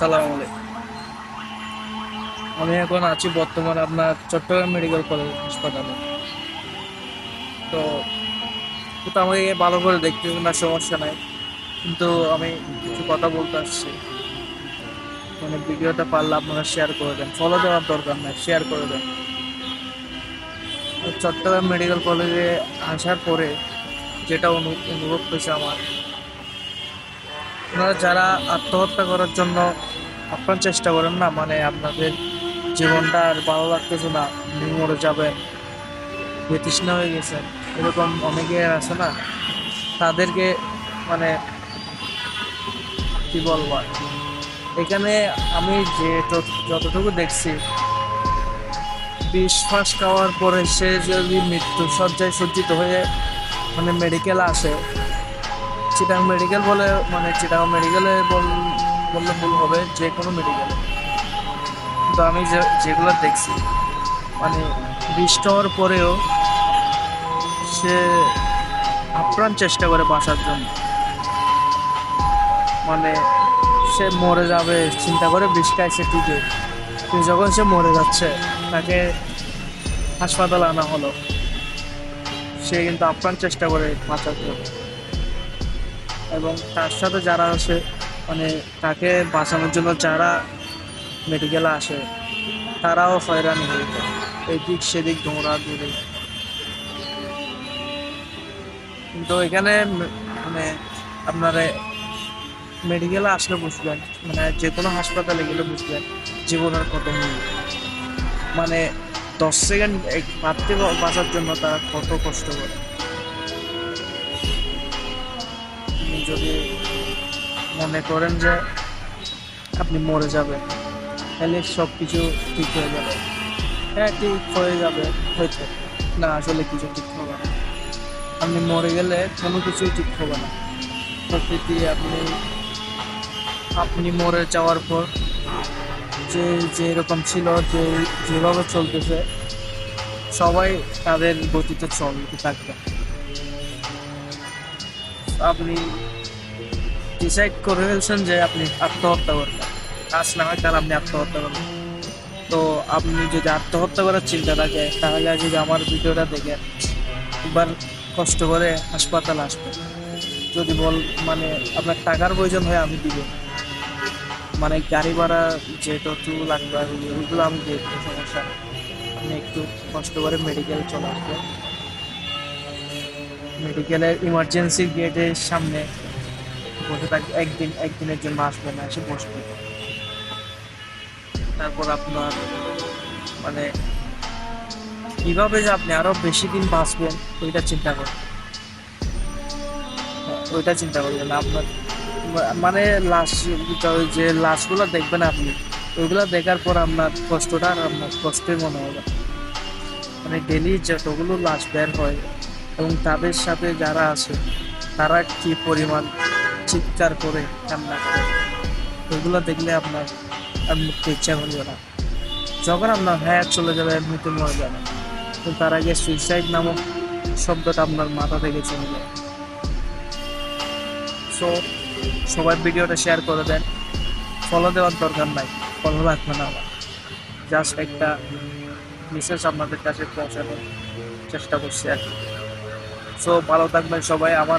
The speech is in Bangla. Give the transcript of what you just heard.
সালাম আমি এখন আছি বর্তমানে আপনার চট্টগ্রাম মেডিকেল কলেজ হাসপাতালে। তো কিন্তু আমাকে ভালো করে দেখতে না সমস্যা নাই। কিন্তু আমি কিছু কথা বলতে আসছি। মানে ভিডিওটা পারলে আপনারা শেয়ার করে দেন। ফলো দেওয়ার দরকার নাই শেয়ার করে দেন। চট্টগ্রাম মেডিকেল কলেজে আসার পরে যেটা অনু- অনুভব হয়েছে আমার আপনারা যারা আত্মহত্যা করার জন্য আপনার চেষ্টা করেন না মানে আপনাদের জীবনটা আর ভালো লাগতেছে না মরে যাবেন বেতৃষ্ণা হয়ে গেছেন এরকম অনেকে আছে না, তাদেরকে মানে কি বলব? এখানে আমি যে যতটুকু দেখছি বিষ ফাঁস খাওয়ার পরে সে যদি মৃত্যু সজ্জায় সজ্জিত হয়ে মানে মেডিকেল আসে চিটাং মেডিকেল বলে মানে চিটাং মেডিকেলে বললে ভুল হবে যে কোনো মেডিকেলে কিন্তু আমি যে, যেগুলো দেখছি মানে বৃষ্টি হওয়ার পরেও সে আপ্রাণ চেষ্টা করে বাঁচার জন্য। মানে সে মরে যাবে, চিন্তা করে বিষ খাইছে ঠিকই। কিন্তু যখন সে মরে যাচ্ছে, তাকে হাসপাতালে আনা হলো। সে কিন্তু আপ্রাণ চেষ্টা করে বাঁচার জন্য। এবং তার সাথে যারা আছে মানে তাকে বাঁচানোর জন্য যারা মেডিকেলে আসে, তারাও হয়রানি হয়ে যায়। এদিক সেদিক দৌড়া দৌড়ে কিন্তু এখানে মানে আপনারা মেডিকেলে আসলে বুঝবেন মানে যে কোনো হাসপাতালে গেলে বুঝবেন জীবনের কত মূল্য। মানে দশ সেকেন্ড এক ভাবতে বাঁচার জন্য তারা কত কষ্ট করে। যদি মনে করেন যে আপনি মরে যাবেন। তাহলে সব কিছু ঠিক হয়ে যাবে। হ্যাঁ ঠিক হয়ে যাবে হয়েছে না, আসলে কিছু ঠিক হবে না। আপনি মরে গেলে কোনো কিছুই ঠিক হবে না। প্রকৃতি আপনি আপনি মরে যাওয়ার পর যে যেরকম ছিল, যে, যেভাবে চলতেছে, সবাই তাদের গতিতে চলতে থাকবে। আপনি ডিসাইড করে ফেলছেন যে আপনি আত্মহত্যা করবেন কাজ না হয় তাহলে আপনি আত্মহত্যা করবেন তো আপনি যদি আত্মহত্যা করার চিন্তা থাকে, তাহলে যদি আমার ভিডিওটা দেখে একবার কষ্ট করে হাসপাতালে আসবেন। যদি বল মানে আপনার টাকার প্রয়োজন হয় আমি দিব। মানে গাড়ি ভাড়া যেটুকু লাগবে ওইগুলো আমি দিয়ে দেবো, সমস্যা আপনি একটু কষ্ট করে মেডিকেল চলে আসবেন। মেডিকেলের ইমার্জেন্সি গেটের সামনে বসে থাকবে একদিন একদিনের জন্য আসবেন না এসে বসবেন তারপর আপনার মানে কীভাবে যে আপনি আরও বেশি দিন বাঁচবেন ওইটা চিন্তা করেন। হ্যাঁ, ওইটা চিন্তা করবেন আপনার মানে লাশ যে লাশগুলো দেখবেন আপনি ওইগুলো দেখার পর আপনার কষ্টটা আর আপনার কষ্টই মনে হবে মানে ডেলি যতগুলো লাশ বের হয় এবং তাদের সাথে যারা আছে তারা কি পরিমাণ চিৎকার করে, কান্না করে। ওইগুলো দেখলে আপনার আর মুখতে ইচ্ছা করবে না। যখন আপনার হ্যাঁ চলে যাবে, এমনিতে মরে যাবে। তো তার আগে সুইসাইড নামক শব্দটা আপনার মাথা থেকে চলে যায়। সো সবাই ভিডিওটা শেয়ার করে দেন। ফলো দেওয়ার দরকার নাই। ফলো রাখবে না আমার জাস্ট একটা মেসেজ আপনাদের কাছে পৌঁছানোর চেষ্টা করছি আর কি। সো ভালো থাকবেন সবাই। আমার